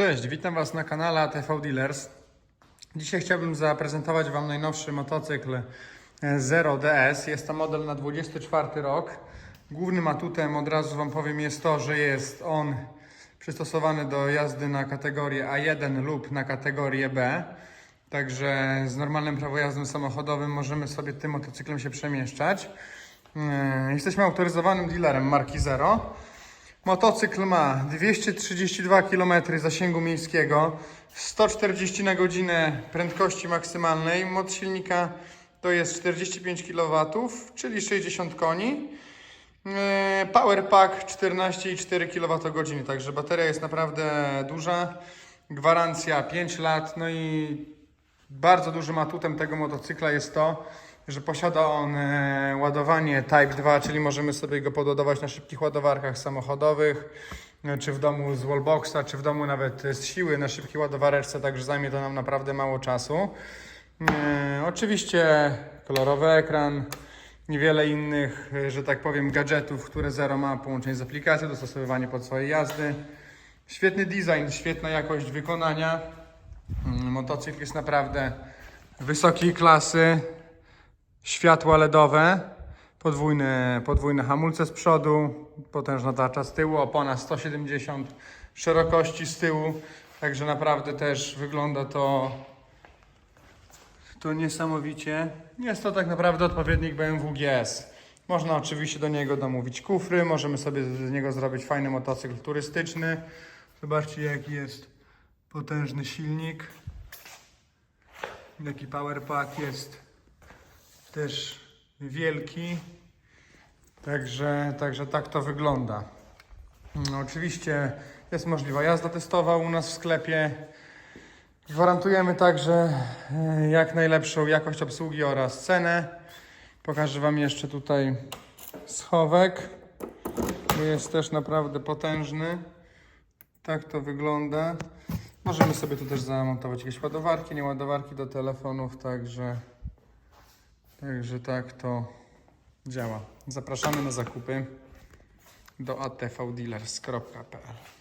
Cześć, witam Was na kanale ATV Dealers. Dzisiaj chciałbym zaprezentować Wam najnowszy motocykl e, Zero DS. Jest to model na 24 rok. Głównym atutem, od razu Wam powiem, jest to, że jest on przystosowany do jazdy na kategorię A1 lub na kategorię B. Także z normalnym prawojazdem samochodowym możemy sobie tym motocyklem się przemieszczać. E, Jesteśmy autoryzowanym dealerem marki Zero. Motocykl ma 232 km zasięgu miejskiego, 140 na godzinę prędkości maksymalnej. Moc silnika to jest 45 kW, czyli 60 koni. Eee, Power pack 14,4 kWh, także bateria jest naprawdę duża. Gwarancja 5 lat, no i bardzo dużym atutem tego motocykla jest to, że posiada on e, ładowanie Type 2, czyli możemy sobie go podładować na szybkich ładowarkach samochodowych, e, czy w domu z wallboxa, czy w domu nawet z siły na szybkiej ładowareczce, także zajmie to nam naprawdę mało czasu. E, oczywiście kolorowy ekran, niewiele innych, że tak powiem, gadżetów, które Zero ma, połączenie z aplikacją, dostosowywanie pod swoje jazdy. Świetny design, świetna jakość wykonania. Mm, Motocykl jest naprawdę wysokiej klasy. Światła LEDowe, podwójne, podwójne hamulce z przodu, potężna tarcza z tyłu, opona 170 szerokości z tyłu. Także naprawdę też wygląda to, to niesamowicie. Jest to tak naprawdę odpowiednik BMW GS. Można oczywiście do niego domówić kufry, możemy sobie z niego zrobić fajny motocykl turystyczny. Zobaczcie jaki jest potężny silnik. Jaki power pack jest też wielki. Także, także tak to wygląda. No, oczywiście jest możliwa jazda testowa u nas w sklepie. Gwarantujemy także e, jak najlepszą jakość obsługi oraz cenę. Pokażę Wam jeszcze tutaj schowek. Jest też naprawdę potężny. Tak to wygląda. Możemy sobie tu też zamontować jakieś ładowarki, nie ładowarki do telefonów, także Także tak to działa. Zapraszamy na zakupy do atvdealers.pl